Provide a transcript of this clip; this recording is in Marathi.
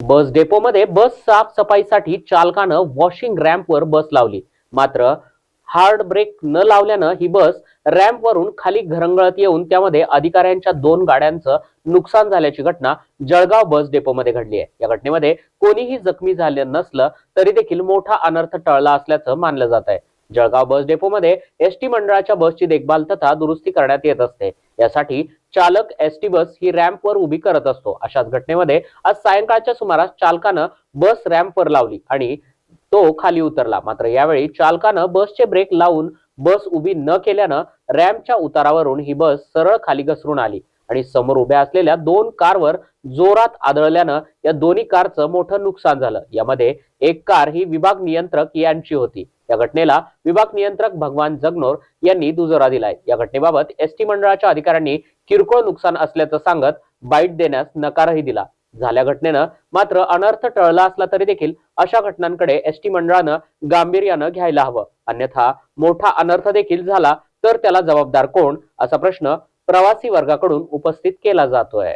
बस डेपोमध्ये बस साफसफाईसाठी चालकानं वॉशिंग रॅम्पवर बस लावली. मात्र हार्ड ब्रेक न लावल्यानं ही बस रॅम्पवरून खाली घरंगळत येऊन त्यामध्ये अधिकाऱ्यांच्या दोन गाड्यांचं नुकसान झाल्याची घटना जळगाव बस डेपोमध्ये घडली आहे. या घटनेमध्ये कोणीही जखमी झालं नसलं तरी देखील मोठा अनर्थ टळला असल्याचं मानलं जात आहे. जळगाव बस डेपोमध्ये एस टी मंडळाच्या बसची देखभाल तथा दुरुस्ती करण्यात येत असते. यासाठी चालक एस टी बस ही रॅम्पवर उभी करत असतो. अशाच घटनेमध्ये आज सायंकाळच्या सुमारास चालकानं बस रॅम्पवर लावली आणि तो खाली उतरला. मात्र यावेळी चालकानं बसचे ब्रेक लावून बस उभी न केल्यानं रॅम्पच्या उतारावरून ही बस सरळ खाली घसरून आली आणि समोर उभ्या असलेल्या दोन कारवर जोरात आदळल्यानं या दोन्ही कारचं मोठं नुकसान झालं. यामध्ये एक कार ही विभाग नियंत्रक यांची होती. या घटनेला विभाग नियंत्रक भगवान जगनोर यांनी दुजोरा दिलाय. या घटनेबाबत एस टी मंडळाच्या अधिकाऱ्यांनी किरकोळ नुकसान असल्याचं सांगत बाईट देण्यास नकारही दिला. झाल्या घटनेनं मात्र अनर्थ टळला असला तरी देखील अशा घटनांकडे एस टी मंडळानं गांभीर्यानं घ्यायला हवं. अन्यथा मोठा अनर्थ देखील झाला तर त्याला जबाबदार कोण? असा प्रश्न प्रवासी वर्गाकडून उपस्थित केला जातोय.